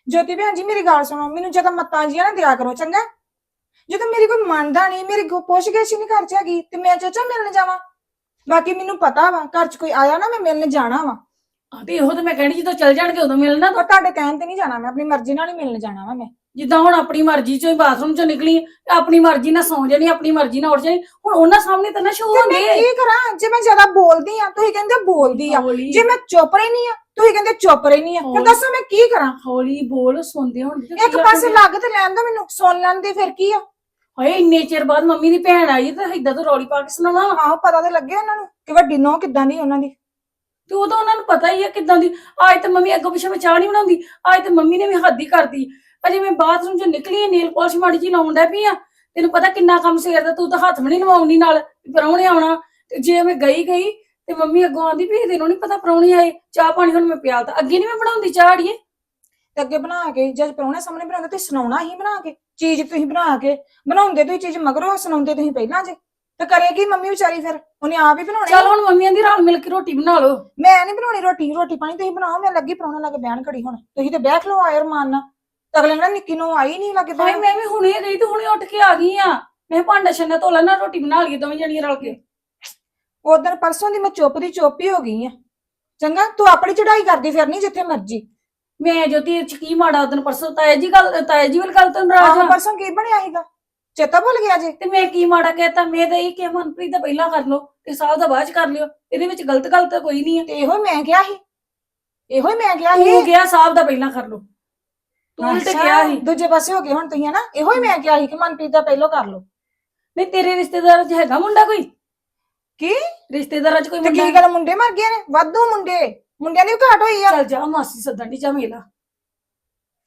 ਜੋਤੀ ਭੈਣ ਜੀ ਮੇਰੀ ਗੱਲ ਸੁਣੋ ਮੈਨੂੰ ਜਦੋਂ ਮੱਤਾਂ ਜੀਆਂ ਨਾ ਦਿਆ ਕਰੋ ਚੰਗਾ? ਜਦੋਂ ਮੇਰੀ ਕੋਈ ਮੰਨਦਾ ਨਹੀਂ ਮੇਰੀ ਕੋ ਪੁੱਛ ਗਿੱਛ ਨਹੀਂ ਘਰ ਚ ਹੈਗੀ ਤੇ ਮੈਂ ਚਾਚਾ ਮਿਲਣ ਜਾਵਾਂ? ਬਾਕੀ ਮੈਨੂੰ ਪਤਾ ਵਾ ਘਰ ਚ ਕੋਈ ਆਇਆ ਨਾ ਮੈਂ ਮਿਲਣ ਜਾਣਾ ਵਾ। ਆ ਤੇ ਇਹੋ ਤਾਂ ਮੈਂ ਕਹਿਣੀ ਜਦੋਂ ਚੱਲ ਜਾਣਗੇ ਉਦੋਂ ਮਿਲਣਾ। ਤੁਹਾਡੇ ਕਹਿਣ ਤੇ ਨਹੀਂ ਜਾਣਾ ਮੈਂ ਆਪਣੀ ਮਰਜ਼ੀ ਨਾਲ ਹੀ ਮਿਲਣ ਜਾਣਾ ਵਾ ਮੈਂ। ਜਿੱਦਾਂ ਹੁਣ ਆਪਣੀ ਮਰਜ਼ੀ ਚੋਂ ਹੀ ਬਾਥਰੂਮ ਚੋਂ ਨਿਕਲੀ ਤੇ ਆਪਣੀ ਮਰਜ਼ੀ ਨਾਲ ਸੌਂ ਜਾਣੀ ਆਪਣੀ ਮਰਜ਼ੀ ਨਾਲ ਉੱਠ ਜਾਣੀ ਹੁਣ ਉਹਨਾਂ ਸਾਹਮਣੇ ਤਾਂ ਨਾ ਸ਼ੋ ਤੇ ਮੈਂ ਹੁੰਦੇ। ਕੀ ਕਰਾਂ? ਜੇ ਮੈਂ ਜ਼ਿਆਦਾ ਬੋਲਦੀ ਆ ਤੁਸੀਂ ਕਹਿੰਦੇ ਬੋਲਦੀ ਆ। ਹੌਲੀ। ਜੇ ਮੈਂ ਚੁੱਪ ਰਹਿਨੀ ਆ ਤੁਸੀਂ ਕਹਿੰਦੇ ਚੁੱਪ ਰਹਿਨੀ ਆ। ਫਿਰ ਹੌਲੀ। ਦੱਸੋ ਮੈਂ ਕੀ ਕਰਾਂ? ਹੌਲੀ ਬੋਲ ਸੁਣਦੇ ਹੁਣ ਇੱਕ ਪਾਸੇ ਲੱਗ ਤੇ ਲੈਣ ਦੋ ਮੈਨੂੰ ਸੁਣ ਲੈਣ ਦੇ ਫਿਰ ਕੀ ਆ? ਹਾਏ ਇੰਨੇ ਚਿਰ ਬਾਅਦ ਮੰਮੀ ਦੀ ਭੈਣ ਆਈ ਤਾਂ ਏਦਾਂ ਤੋਂ ਰੌਲੀ ਪਾ ਕੇ ਸੁਣਾਉਣਾ। ਵਾ। ਆਹੋ ਪਤਾ ਤੇ ਲੱਗੇ ਉਹਨਾਂ ਨੂੰ ਕਿ ਵੱਡੀ ਨੋ ਕਿੱਦਾਂ ਦੀ ਉਹਨਾਂ ਦੀ। ਤੇ ਉਹ ਤਾਂ ਉਹਨਾਂ ਨੂੰ ਪਤਾ ਹੀ ਆ ਕਿਦਾਂ ਦੀ। ਅੱਜ ਤੇ ਮੰਮੀ ਅੱਗੋਂ ਪਿੱਛੇ ਮੈਂ ਚਾਹ ਨਹੀਂ ਬਣਾਉਂਦੀ ਅੱਜ ਤੇ ਮੰਮੀ ਨੇ ਵੀ ਹੱਦ ਹੀ ਕਰਦੀ ਅਜੇ ਮੈਂ ਬਾਥਰੂਮ ਚੋਂ ਨਿਕਲੀ ਨੇਲ ਪਾਲਿਸ਼ ਮਾੜੀ ਜੀ ਲਾਉਣ ਡੈ ਪਈ ਆ ਤੈਨੂੰ ਪਤਾ ਕਿੰਨਾ ਕੰਮ ਸਵੇਰ ਦਾ ਤੂੰ ਤਾਂ ਹੱਥ ਵੀ ਨਹੀਂ ਲਵਾਉਣੀ ਨਾਲ ਵੀ ਪ੍ਰਾਹੁਣੇ ਆਉਣਾ ਤੇ ਜੇ ਮੈਂ ਗਈ ਗਈ ਤੇ ਮੰਮੀ ਅੱਗੋਂ ਆਂਦੀ ਵੀ ਤੈਨੂੰ ਨਹੀਂ ਪਤਾ ਪ੍ਰਾਹੁਣੇ ਆਏ ਚਾਹ ਪਾਣੀ ਹੁਣ ਮੈਂ ਪਿਆਲਤਾ ਅੱਗੇ ਨਹੀਂ ਮੈਂ ਬਣਾਉਂਦੀ ਚਾਹ ਅੜੀਏ। ਤੇ ਅੱਗੇ ਬਣਾ ਕੇ ਜਦ ਪ੍ਰਾਹੁਣੇ ਸਾਹਮਣੇ ਬਣਾਉਂਦੇ ਤੁਸੀਂ ਸੁਣਾਉਣਾ ਹੀ ਬਣਾ ਕੇ ਚੀਜ਼ ਤੁਸੀਂ ਬਣਾ ਕੇ ਬਣਾਉਂਦੇ ਤੁਸੀਂ ਚੀਜ਼ ਮਗਰੋਂ ਸੁਣਾਉਂਦੇ ਤੁਸੀਂ ਪਹਿਲਾਂ ਜੇ ਤੇ ਕਰੇਗੀ ਮੰਮੀ ਵਿਚਾਰੀ ਫਿਰ ਉਹਨੇ ਆਪ ਹੀ ਬਣਾਉਣੀ ਚੱਲ ਹੁਣ ਮੰਮੀਆਂ ਦੀ ਰਲ ਮਿਲ ਕੇ ਰੋਟੀ ਬਣਾ ਲਓ। ਮੈਂ ਨਹੀਂ ਬਣਾਉਣੀ ਰੋਟੀ ਰੋਟੀ ਪਾਣੀ ਤੁਸੀਂ ਬਣਾਓ ਮੈਂ ਲੱਗੀ ਪ੍ਰਾਹੁਣੇ ਲੱਗੇ ਬਹਿਣ ਘੜੀ ਹੁਣ ਤੁਸੀਂ ਤੇ ਬੈਠ ਲਓ ਆਇਰ ਮਾਰਨਾ ਤਾਂ ਅਗਲੇ ਨਾਲ ਨਿੱਕੀ ਨੂੰ ਆਈ ਨਹੀਂ ਲੱਗੇ ਹਾਏ ਮੈਂ ਵੀ ਹੁਣੇ ਗਈ ਤੇ ਹੁਣੇ ਉੱਠ ਕੇ ਆ ਗਈ ਆ। ਮੈਂ ਭਾਂਡਾ ਛੰਨਾ ਧੋ ਲੈਣਾ ਰੋਟੀ ਬਣਾ ਲਈਏ ਦੋਵੇਂ ਜਣੀਆਂ ਰਲ ਕੇ। ਉਦੋਂ ਪਰਸੋਂ ਦੀ ਮੈਂ ਚੁੱਪ ਦੀ ਚੁੱਪ ਹੀ ਹੋ ਗਈ ਆ। ਚੰਗਾ ਤੂੰ ਆਪਣੀ ਚੜਾਈ ਕਰਦੀ ਫਿਰਨੀ ਜਿੱਥੇ ਮਰਜ਼ੀ। ਮੈਂ ਜੋਤੀ ਚ ਕੀ ਮਾੜਾ ਉਦੋਂ ਪਰਸੋਂ ਤਾਇਆ ਜੀ ਗੱਲ ਤਾਇਆ ਜੀ ਵਾਲੀ ਗੱਲ ਤੋਂ ਨਾਰਾਜ਼ ਆਹ ਆ। ਪਰਸੋਂ ਕੀ ਬਣਿਆ ਸੀਗਾ? ਚੇਤਾ ਭੁੱਲ ਗਿਆ ਜੇ? ਤੇ ਮੈਂ ਕੀ ਮਾੜਾ ਕਹਿਤਾ? ਮੈਂ ਤਾਂ ਇਹ ਕਿ ਮਨਪ੍ਰੀਤ ਦਾ ਪਹਿਲਾਂ ਕਰ ਲਓ ਤੇ ਸਾਹਿਬ ਦਾ ਬਾਅਦ ਚ ਕਰ ਲਿਓ। ਇਹਦੇ ਵਿੱਚ ਗਲਤ ਗੱਲ ਤਾਂ ਕੋਈ ਨਹੀਂ ਹੈ ਤੇ ਇਹੋ ਮੈਂ ਕਿਹਾ ਸੀ। ਇਹੋ ਹੀ ਮੈਂ ਕਿਹਾ ਤੂੰ ਸੀ। ਗਿਆ ਸਾਹਿਬ ਦਾ ਪਹਿਲਾਂ ਕਰ ਲਓ। ਤੂੰ ਅੱਛਾ, ਗਿਆ ਸੀ। ਦੂਜੇ ਪਾਸੇ ਹੋ ਗਏ ਹੁਣ ਤੁਸੀਂ ਹਨਾ? ਇਹੋ ਹੀ ਮੈਂ ਕਿਹਾ ਸੀ ਕਿ ਮਨਪ੍ਰੀਤ ਦਾ ਪਹਿਲੋਂ ਕਰ ਲਓ। ਨਹੀਂ ਤੇਰੇ ਰਿਸ਼ਤੇਦਾਰਾਂ ਚ ਹੈਗਾ ਮੁੰਡਾ ਕੋਈ? ਕੀ? ਰਿਸ਼ਤੇਦਾਰਾਂ ਚ ਕੋਈ ਤੇ ਮੁੰਡਾ? ਕੀ ਗੱਲ ਮੁੰਡੇ ਮਰ ਗਏ ਨੇ? ਵਾਧੂ ਮੁੰਡੇ। ਮੁੰਡਿਆਂ ਦੀ ਵੀ ਘਾਟ ਹੋਈ ਆ। ਚੱਲ ਜਾ ਮਾਸੀ ਸੱਦਣ ਦੀ ਜਾ ਮੇਲਾ।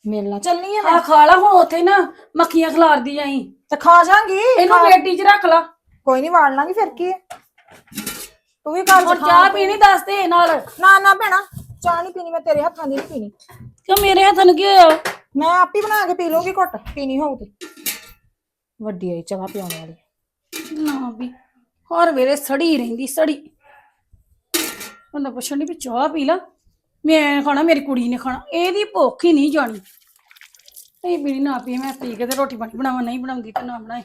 ਮਿਲਣਾ ਚੱਲਣੀ ਆ ਆ ਮੈਂ। ਖਾ ਲਾ ਹੁਣ ਉੱਥੇ ਨਾ ਮੱਖੀਆਂ ਖਿਲਾਰਦੀ ਆਈ ਤੇ ਖਾ ਜਾਾਂਗੀ। ਇਹਨੂੰ ਪੇਟੀ ਚ ਰੱਖ ਲਾ। ਕੋਈ ਨਹੀਂ ਵਾੜ ਲਾਂਗੀ ਫਿਰ ਕੀ ਤੂੰ ਵੀ ਘਰ ਹੁਣ ਚਾਹ ਪੀਣੀ ਦੱਸ ਦੇ ਨਾਲ। ਨਾ ਨਾ ਭੈਣਾ ਚਾਹ ਨਹੀਂ ਪੀਣੀ ਮੈਂ ਤੇਰੇ ਹੱਥਾਂ ਦੀ ਨਹੀਂ ਪੀਣੀ। ਕਿਉਂ ਮੇਰੇ ਹੱਥਾਂ ਨੂੰ ਕੀ ਹੋਇਆ? ਮੈਂ ਆਪ ਹੀ ਬਣਾ ਕੇ ਪੀ ਲੂੰਗੀ ਘੁੱਟ ਪੀਣੀ ਹੋਊ ਤੇ। ਵੱਡੀ ਆਈ ਚਾਹ ਪਿਆਉਣ ਵਾਲੀ। ਨਾ ਵੀ ਹਰ ਵੇਲੇ ਸੜੀ ਰਹਿੰਦੀ ਸੜੀ। ਬੰਦਾ ਪੁੱਛਣ ਦੀ ਵੀ ਚਾਹ ਪੀ ਲਾ। ਮੈਂ ਖਾਣਾ ਮੇਰੀ ਕੁੜੀ ਨੇ ਖਾਣਾ ਇਹਦੀ ਭੁੱਖ ਹੀ ਨਹੀਂ ਜਾਣੀ। ਨਹੀਂ ਪੀਣੀ ਨਾ ਪੀ ਮੈਂ ਪੀ ਕੇ ਤੇ ਰੋਟੀ ਪਾਣੀ ਬਣਾਵਾਂ ਨਹੀਂ ਬਣਾਉਂਦੀ ਤੇ ਨਾ ਬਣਾਏ।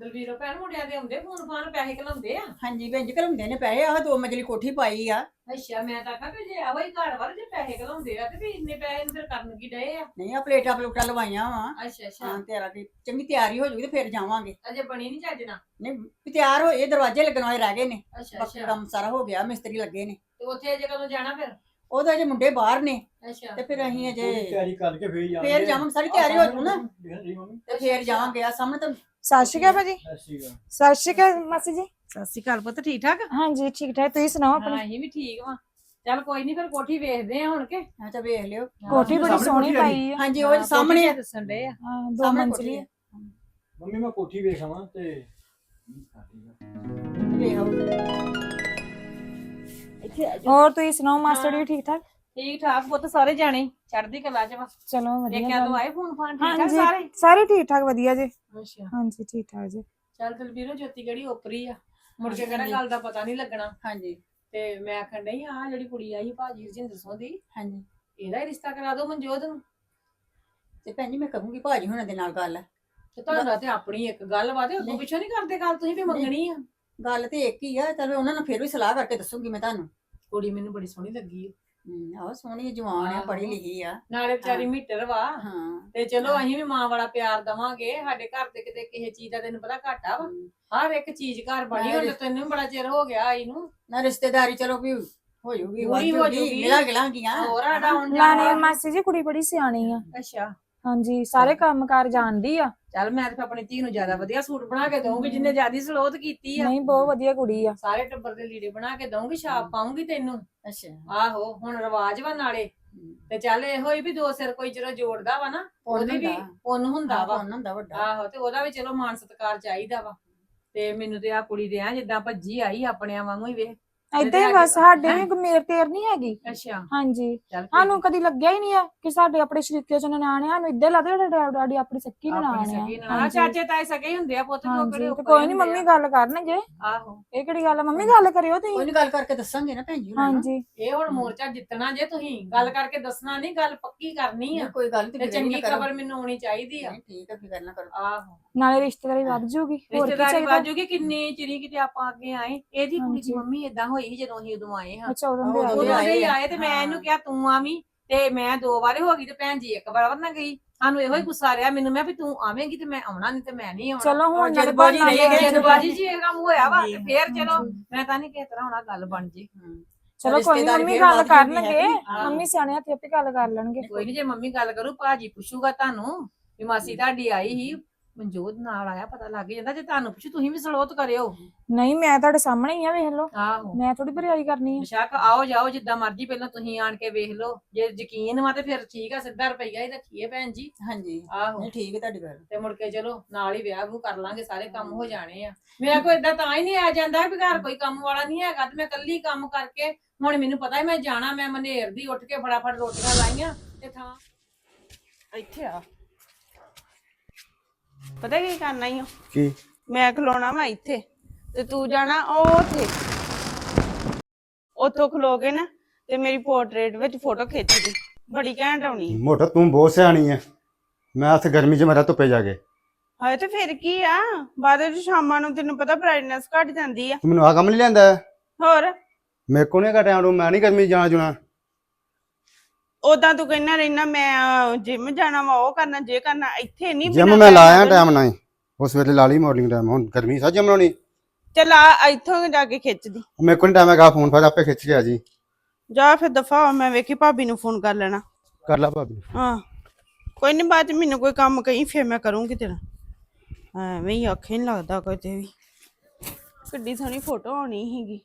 ਦਲਵੀਰੋ ਭੈਣ ਮੁੰਡਿਆਂ ਦੇ ਹੁੰਦੇ ਫੋਨ ਫਾਨ ਪੈਸੇ ਘਲਾਉਂਦੇ ਆ। ਹਾਂਜੀ ਭੈਣ ਜੀ ਨੇ ਪੈਸੇ ਆ ਦੋ ਮੰਜ਼ਲੀ ਕੋਠੀ ਪਾਈ ਆ। ਅੱਛਾ ਮੈਂ ਤਾਂ ਕਹਾਂ ਵੀ ਜੇ ਆਹੋ ਹੀ ਘਰ ਵਾਲੇ ਜੇ ਪੈਸੇ ਘਲਾਉਂਦੇ ਆ ਤੇ ਵੀ ਇੰਨੇ ਪੈਸੇ ਨੂੰ ਫਿਰ ਕਰਨ ਕੀ ਡਏ ਆ? ਨਹੀਂ ਆ ਪਲੇਟਾਂ ਪਲੂਟਾਂ ਲਵਾਈਆਂ ਵਾ। ਅੱਛਾ ਅੱਛਾ। ਹਾਂ ਤੇਰਾ ਕੀ ਚੰਗੀ ਤਿਆਰੀ ਹੋ ਜੂਗੀ ਤੇ ਫਿਰ ਜਾਵਾਂਗੇ। ਅਜੇ ਬਣੀ ਨਹੀਂ ਵੀ ਤਿਆਰ ਹੋਏ ਦਰਵਾਜ਼ੇ ਲੱਗਣ ਵਾਲੇ ਰਹਿ ਗਏ ਨੇ। ਅੱਛਾ ਬਾਕੀ ਅੱਛਾ। ਕੰਮ ਸਾਰਾ ਹੋ ਗਿਆ ਮਿਸਤਰੀ ਲੱਗੇ ਨੇ। ਤੇ ਉੱਥੇ ਅਜੇ ਕਦੋਂ ਜਾਣਾ ਫਿਰ? ਉਹਦਾ ਅਜੇ ਮੁੰਡੇ ਬਾਹਰ ਨੇ। ਅੱਛਾ। ਤੇ ਫਿਰ ਅਸੀਂ ਪੂਰੀ ਅਜੇ ਤਿਆਰੀ ਕਰਕੇ ਫੇਰ ਜਾਵਾਂਗੇ। ਫੇਰ ਜਾਵਾਂਗੇ ਸਾਰੀ ਤਿਆਰੀ ਹੋ ਜੂ ਨਾ। ਜੀ ਮੰਮੀ ਤੇ ਫੇਰ ਜਾਵਾਂਗੇ ਆ ਸਾਹਮਣੇ ਤਾਂ। ਸਤਿ ਸ਼੍ਰੀ ਅਕਾਲ ਭਾਜੀ। ਸਤਿ ਸ਼੍ਰੀ ਅਕਾਲ। ਸਤਿ ਸ਼੍ਰੀ ਅਕਾਲ ਮਾਸੀ ਜੀ। ਸਤਿ ਸ਼੍ਰੀ ਅਕਾਲ ਪੁੱਤ ਠੀਕ ਠਾਕ? ਹਾਂਜੀ ਠੀਕ ਠਾਕ। ਤੁਸੀਂ ਸੁਣਾਓ ਹਾਂ ਆਪਣੀ ਅਸੀਂ ਵੀ ਠੀਕ ਵਾਂ। ਚੱਲ ਕੋਈ ਨਹੀਂ ਫਿਰ ਕੋਠੀ ਵੇਖਦੇ ਆ ਹੁਣ ਕੇ। ਹਾਂ ਤਾਂ ਵੇਖ ਲਿਓ। ਕੋਠੀ ਬੜੀ ਸਾਹਮਣੇ ਸੋਹਣੀ ਕੋਠੀ ਆ ਜੀ। ਪਾਈ ਆ। ਹਾਂਜੀ ਉਹ ਸਾਹਮਣੇ ਆ। ਦੱਸਣ ਡਏ ਆ? ਹਾਂ, ਦੋ ਸਾਹਮਣੇ ਮੰਜ਼ਲੀ ਕੋਠੀ ਆ। ਆ। ਮੰਮੀ ਮੈਂ ਕੋਠੀ ਵੇਖ ਆਵਾਂ ਤੇ ਵੇਖ ਆਓ। ਹੋਰ ਤੁਸੀਂ ਸੁਣਾਓ ਮਾਸਟਰ ਜੀ ਠੀਕ ਠਾਕ ਠੀਕ ਠਾਕ ਪੁੱਤ ਸਾਰੇ ਜਾਣੇ ਚੜ੍ਹਦੀ ਕਲਾ ਚ ਵਾ। ਚਲੋ ਵਧੀਆ ਦੇਖਿਆ ਗੱਲ। ਤੂੰ ਆਏ ਫੋਨ ਫਾਨ ਠੀਕ ਠਾਕ ਹਾਂਜੀ ਸਾਰੇ? ਸਾਰੇ ਠੀਕ ਠਾਕ ਵਧੀਆ ਜੀ। ਅੱਛਾ। ਹਾਂਜੀ ਠੀਕ ਠਾਕ ਜੀ। ਚੱਲ ਦਲਬੀਰੋ ਜੋਤੀ ਕਿਹੜੀ ਓਪਰੀ ਆ? ਮੁੜ ਕੇ ਕਿਹੜਾ ਗੱਲ ਦਾ ਪਤਾ ਨਹੀਂ ਲੱਗਣਾ। ਹਾਂਜੀ। ਤੇ ਮੈਂ ਆਖਣ ਡਈ ਆ ਜਿਹੜੀ ਕੁੜੀ ਆਈ ਭਾਜੀ ਰਜਿੰਦਰ ਸਿੰਘ ਦੀ ਹਾਂਜੀ। ਇਹਦਾ ਹੀ ਰਿਸ਼ਤਾ ਕਰਾ ਦਿਓ ਮਨਜੋਤ ਨੂੰ। ਤੇ ਭੈਣ ਜੀ ਮੈਂ ਕਹੂੰਗੀ ਭਾਜੀ ਹੁਣਾਂ ਦੇ ਨਾਲ ਗੱਲ। ਤੇ ਤੁਹਾਡਾ ਤੇ ਆਪਣੀ ਇੱਕ ਗੱਲ ਵਾ ਤੇ ਅੱਗੋਂ ਪਿੱਛੋਂ ਨਹੀਂ ਕਰਦੇ ਗੱਲ ਤੁਸੀਂ ਵੀ ਮੰਗਣੀ ਆ। ਗੱਲ ਤੇ ਇੱਕ ਹੀ ਆ ਚਲ ਉਹਨਾਂ ਨਾਲ ਫੇਰ ਵੀ ਸਲਾਹ ਕਰਕੇ ਦੱਸੂਗੀ ਮੈਂ ਤੁਹਾਨੂੰ। ਕੁੜੀ ਮੈਨੂੰ ਬੜੀ ਸੋਹਣੀ ਲੱਗੀ ਹਮ, ਆਹੋ ਸੋਹਣੀ ਜਵਾਨ ਆ ਪੜ੍ਹੀ ਲਿਖੀ ਆ। ਨਾਲੇ ਵਿਚਾਰੀ ਮੀਟਰ ਵਾ। ਹਾਂ। ਤੇ ਚਲੋ ਅਸੀਂ ਵੀ ਮਾਂ ਵਾਲਾ ਪਿਆਰ ਦਵਾਂਗੇ ਸਾਡੇ ਘਰ ਤੇ ਕਿਤੇ ਕਿਸੇ ਚੀਜ਼ ਦਾ ਤੈਨੂੰ ਪਤਾ ਘਾਟਾ ਵਾ। ਹਰ ਇੱਕ ਚੀਜ਼ ਘਰ ਬਣੀ ਹੁਣ ਤੈਨੂੰ ਵੀ ਬੜਾ ਚਿਰ ਹੋ ਗਿਆ ਆਈ ਨੂੰ। ਨਾ ਰਿਸ਼ਤੇਦਾਰੀ ਚਲੋ ਵੀ ਹੋ ਜੂਗੀ ਪੂਰੀ ਹੋ ਜਾਊਗੀ। ਮਿਲਾ ਗਿਲਾਂਗੀਆਂ ਹੋਰ ਆਡਾ ਹੁਣ ਲਾਣੇ ਮਾਸੀ ਜੀ ਕੁੜੀ ਬੜੀ ਸਿਆਣੀ ਆ। ਅੱਛਾ। ਹਾਂਜੀ ਸਾਰੇ ਕੰਮਕਾਰ ਜਾਣਦੀ ਆ। ਚੱਲ ਮੈਂ ਤੇ ਆਪਣੀ ਧੀ ਨੂੰ ਜ਼ਿਆਦਾ ਵਧੀਆ ਸੂਟ ਬਣਾ ਕੇ ਦਊਂਗੀ ਜਿੰਨੇ ਜ਼ਿਆਦੀ ਸਲੋਤ ਕੀਤੀ ਆ। ਨਹੀਂ ਬਹੁਤ ਵਧੀਆ ਕੁੜੀ ਆ। ਸਾਰੇ ਟੱਬਰ ਦੇ ਲੀੜੇ ਬਣਾ ਕੇ ਦਊਂਗੀ ਛਾਪ ਪਾਉਂਗੀ ਤੈਨੂੰ। ਅੱਛਾ। ਆਹੋ ਹੁਣ ਰਿਵਾਜ ਵਾ ਨਾਲੇ। ਤੇ ਚੱਲ ਇਹੋ ਹੀ ਵੀ ਦੋ ਸਿਰ ਕੋਈ ਜਦੋਂ ਜੋੜਦਾ ਵਾ ਨਾ ਉਹਦੀ ਵੀ ਪੁੰਨ ਹੁੰਦਾ ਵਾ। ਫੋਨ ਹੁੰਦਾ ਵੱਡਾ। ਆਹੋ ਤੇ ਉਹਦਾ ਵੀ ਚਲੋ ਮਾਨ ਸਤਿਕਾਰ ਚਾਹੀਦਾ ਵਾ। ਤੇ ਮੈਨੂੰ ਤੇ ਆ ਕੁੜੀ ਦੇ ਆ ਜਿੱਦਾਂ ਭੱਜੀ ਆਈ ਆਪਣਿਆਂ ਵਾਂਗੂ ਹੀ ਵੇਖ। ਹੀ ਬਸ ਸਾਡੇ ਵੀ ਗਮੇਰ ਤੇਰ ਨਹੀਂ ਹੈਗੀ। ਅੱਛਾ। ਹਾਂਜੀ। ਚੱਲ ਸਾਨੂੰ ਕਦੀ ਲੱਗਿਆ ਹੀ ਨਹੀਂ ਆ ਕਿ ਸਾਡੇ ਆਪਣੇ ਸ਼ਰੀਕੇ ਚ ਨਿਆਣੇ ਆ, ਸਾਨੂੰ ਇੱਦਾਂ ਲੱਗਦਾ ਡੈਡ ਡੈਡੀ ਆਪਣੀ ਸੱਕੀ ਸਕੀ ਆ। ਨਾਲ ਹਾਂਜੀ। ਚਾਚੇ ਤਾਏ ਸਕੇ ਹੀ ਹੁੰਦੇ ਆ ਪੁੱਤ ਕਿਉਂ ਹਾਂਜੀ। ਕਿਹੜੇ ਤੇ ਕੋਈ ਨਹੀਂ ਮੰਮੀ। ਗੱਲ ਕਰਨਗੇ। ਆਹੋ। ਇਹ ਕਿਹੜੀ ਗੱਲ ਆ? ਮੰਮੀ ਗੱਲ ਕਰਿਓ ਕੋਈ ਤੁਸੀਂ ਨਹੀਂ ਗੱਲ ਕਰਕੇ ਦੱਸਾਂਗੇ ਨਾ ਭੈਣ ਜੀ ਉਹਨਾਂ ਨੂੰ। ਹਾਂਜੀ। ਇਹ ਹੁਣ ਮੋਰਚਾ ਜਿੱਤਣਾ ਜੇ ਤੁਸੀਂ। ਗੱਲ ਕਰਕੇ ਦੱਸਣਾ ਨਹੀਂ ਗੱਲ ਪੱਕੀ ਕਰਨੀ ਆ। ਕੋਈ ਗੱਲ ਤੇ ਨਹੀਂ ਚੰਗੀ ਖਬਰ ਮੈਨੂੰ ਆਉਣੀ ਚਾਹੀਦੀ ਆ। ਠੀਕ ਹੈ ਫਿਕਰ ਨਾ ਕਰੋ। ਆਹੋ। ਨਾਲੇ ਰਿਸ਼ਤੇਦਾਰੀ ਵੱਧ ਜੂਗੀ। ਹੋਰ ਕੀ ਰਿਸ਼ਤੇਦਾਰੀ ਚਾਹੀਦਾ? ਬਾਜੂਗੀ ਕਿੰਨੀ ਚਿਰੀ ਕਿਤੇ ਆਪਾਂ ਅੱਗੇ ਆਏ। ਇਹਦੀ ਕੁੜੀ ਦੀ। ਮੰਮੀ ਇਦਾਂ ਹੋਈ ਸੀ ਜਦੋਂ ਅਸੀਂ ਉਦੋਂ ਆਏ ਹਾਂ। ਅੱਛਾ ਉਦੋਂ ਦੇ ਉਦੋਂ ਹੀ ਆਏ। ਆਏ ਤੇ ਮੈਂ। ਇਹਨੂੰ ਕਿਹਾ ਤੂੰ ਆਵੀਂ ਤੇ ਮੈਂ ਦੋ ਵਾਰੇ ਹੋ ਗਈ ਤੇ ਭੈਣ ਜੀ ਇੱਕ ਵਾਰ ਨਾ ਗਈ। ਸਾਨੂੰ ਇਹੋ ਹੀ ਗੁੱਸਾ ਰਿਹਾ ਮੈਨੂੰ ਮੈਂ ਵੀ ਤੂੰ ਆਵੇਂਗੀ ਤੇ ਮੈਂ ਆਉਣਾ ਨਹੀਂ ਤੇ ਮੈਂ ਨਹੀਂ ਆਉਣਾ। ਚਲੋ ਹੁਣ ਜਦਬਾਜੀ ਰਹੀ ਕੇ ਜਦਬਾਜੀ ਜੀ ਇਹ ਕੰਮ ਹੋਇਆ ਵਾ ਤੇ ਫੇਰ ਚਲੋ ਮੈਂ ਤਾਂ ਨਹੀਂ ਕਿਸ ਤਰ੍ਹਾਂ ਹੋਣਾ ਗੱਲ ਬਣ ਜੇ ਚਲੋ ਕੋਈ ਨੀ, ਰਿਸ਼ਤੇਦਾਰੀ ਮੰਮੀ ਗੱਲ ਕਰਨਗੇ। ਮੰਮੀ ਸਿਆਣੇ ਹੱਥ ਆਪੇ ਗੱਲ ਕਰ ਲੈਣਗੇ। ਕੋਈ ਨਹੀਂ ਜੇ ਮੰਮੀ ਗੱਲ ਕਰੂ ਭਾਜੀ ਪੁੱਛੂਗਾ ਤੁਹਾਨੂੰ ਵੀ ਮਾਸੀ ਤੁਹਾਡੀ ਆਈ ਸੀ। ਮਨਜੋਤ ਨਾਲ ਆਇਆ ਪਤਾ ਲੱਗ ਜਾਂਦਾ ਜੇ ਤੁਹਾਨੂੰ ਪੁੱਛੂ ਤੁਸੀਂ ਵੀ ਸਲੋਤ ਕਰਿਓ। ਨਹੀਂ ਮੈਂ ਤੁਹਾਡੇ ਸਾਹਮਣੇ ਹੀ ਆ ਵੇਖ ਲਓ। ਆਹੋ। ਮੈਂ ਥੋੜੀ ਬਰਿਆਈ ਕਰਨੀ ਆ। ਬੇਸ਼ੱਕ ਆਓ ਜਾਓ ਜਿੱਦਾਂ ਮਰਜ਼ੀ ਪਹਿਲਾਂ ਤੁਸੀਂ ਆਣ ਕੇ ਵੇਖ ਲਓ। ਜੇ ਯਕੀਨ ਵਾ ਤੇ ਫਿਰ ਠੀਕ ਆ ਸਿੱਧਾ ਰੁਪਈਆ ਹੀ ਰੱਖੀਏ ਭੈਣ ਜੀ। ਹਾਂਜੀ। ਆਹੋ। ਨਹੀਂ ਠੀਕ ਹੈ ਤੁਹਾਡੀ ਗੱਲ ਤੇ ਮੁੜ ਕੇ ਚਲੋ ਨਾਲ ਹੀ ਵਿਆਹ ਵੂ ਕਰ ਲਾਂਗੇ ਸਾਰੇ ਕੰਮ ਹੋ ਜਾਣੇ ਆ। ਮੇਰਾ ਕੋਈ ਏਦਾਂ ਤਾਂ ਹੀ ਨਹੀਂ ਆ ਜਾਂਦਾ ਵੀ ਘਰ ਕੋਈ ਕੰਮ ਵਾਲਾ ਨਹੀਂ ਹੈਗਾ ਤੇ ਮੈਂ ਇਕੱਲੀ ਕੰਮ ਕਰਕੇ ਹੁਣ ਮੈਨੂੰ ਪਤਾ ਹੈ ਮੈਂ ਜਾਣਾ ਮੈਂ ਮਨੇਰ ਦੀ ਉੱਠ ਕੇ ਫਟਾਫਟ ਰੋਟੀਆਂ ਲਾਈਆਂ ਤੇ ਥਾਂ ਇੱਥੇ ਆ। ਪਤਾ ਕੀ ਕਰਨਾ ਈ ਓ? ਕੀ? ਮੈਂ ਖਲੋਣਾ ਵਾ ਇੱਥੇ ਤੇ ਤੂੰ ਜਾਣਾ ਉਹ ਉੱਥੇ। ਉੱਥੋਂ ਖਲੋ ਕੇ ਨਾ ਤੇ ਮੇਰੀ ਪੋਰਟਰੇਟ ਵਿੱਚ ਫੋਟੋ ਖਿੱਚਦੀ। ਬੜੀ ਘੈਂਟ ਆਉਣੀ ਮੋਟਾ ਤੂੰ ਬਹੁਤ ਸਿਆਣੀ ਹੈ ਮੈਂ ਇੱਥੇ ਗਰਮੀ 'ਚ ਮਰਾ ਧੁੱਪੇ ਜਾ ਕੇ। ਹਾਏ ਤੇ ਫਿਰ ਕੀ ਆ? ਬਾਅਦ ਵਿੱਚ ਸ਼ਾਮਾਂ ਨੂੰ ਤੈਨੂੰ ਪਤਾ ਬ੍ਰਾਈਟਨੈਸ ਘਟ ਜਾਂਦੀ ਆ। ਮੈਨੂੰ ਆ ਕੰਮ ਨਹੀਂ ਲੈਂਦਾ ਹੋਰ? ਮੇਰੇ ਕੋਲ ਨਹੀਂ ਨੂੰ ਮੈਂ ਨਹੀਂ ਗਰਮੀ 'ਚ ਜਾਣਾ ਜੁਣਾ ਉਦਾਂ ਤੂੰ ਕਹਿੰਦਾ ਰਹਿਣਾ ਮੈਂ ਜਿਮ ਜਾਣਾ ਵਾ ਉਹ ਕਰਨਾ ਜੇ ਕਰਨਾ ਇੱਥੇ ਨਹੀਂ ਜਿਮ ਮੈਂ ਲਾਇਆ ਟਾਈਮ ਨਾਲ ਹੀ। ਉਸ ਵੇਲੇ ਲਾ ਲਈ ਮਾਰਨਿੰਗ ਟਾਈਮ ਹੁਣ ਗਰਮੀ ਸਾ ਜਿਮ ਲਾਉਣੀ। ਚਲ ਆ ਇੱਥੋਂ ਜਾ ਕੇ ਖਿੱਚਦੀ। ਮੇਰੇ ਕੋਲ ਨਹੀਂ ਟਾਈਮ ਹੈਗਾ ਫੋਨ ਫੜ ਆਪੇ ਖਿੱਚ ਕੇ ਆ ਜੀ। ਜਾ ਫਿਰ ਦਫਾ ਮੈਂ ਵੇਖੀ ਭਾਬੀ ਨੂੰ ਫੋਨ ਕਰ ਲੈਣਾ। ਕਰ ਲਾ ਭਾਬੀ। ਹਾਂ। ਕੋਈ ਨਹੀਂ ਬਾਅਦ ਚ ਮੈਨੂੰ ਕੋਈ ਕੰਮ ਕਹੀ ਫਿਰ ਮੈਂ ਕਰੂੰਗੀ ਤੇਰਾ। ਐਵੇਂ ਹੀ ਅੱਖੇ ਨਹੀਂ ਲੱਗਦਾ ਕੋਈ ਤੇ ਵੀ। ਕਿੱਡੀ ਸੋਹਣੀ ਫੋਟੋ ਆਉਣੀ ਸੀਗੀ।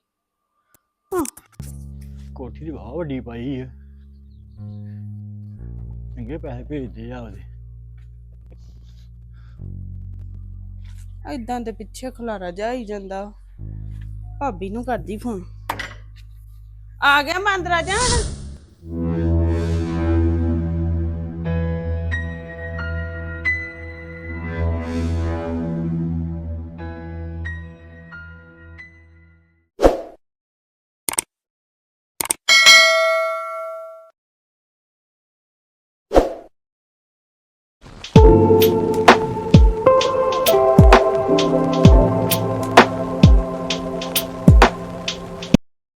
ਹਾਂ। ਕੋਠੀ ਦੀ ਵਾਹ ਵੱਡੀ ਪਾਈ ਆ। ਚੰਗੇ ਪੈਸੇ ਭੇਜਦੇ ਆ ਉਹਦੇ। ਐਦਾਂ ਦੇ ਪਿੱਛੇ ਖਲਾਰਾ ਜਾ ਜਾਂਦਾ। ਭਾਬੀ ਨੂੰ ਕਰਦੀ ਫੋਨ ਆ ਗਿਆ ਮੰਦਰਾ ਜਾ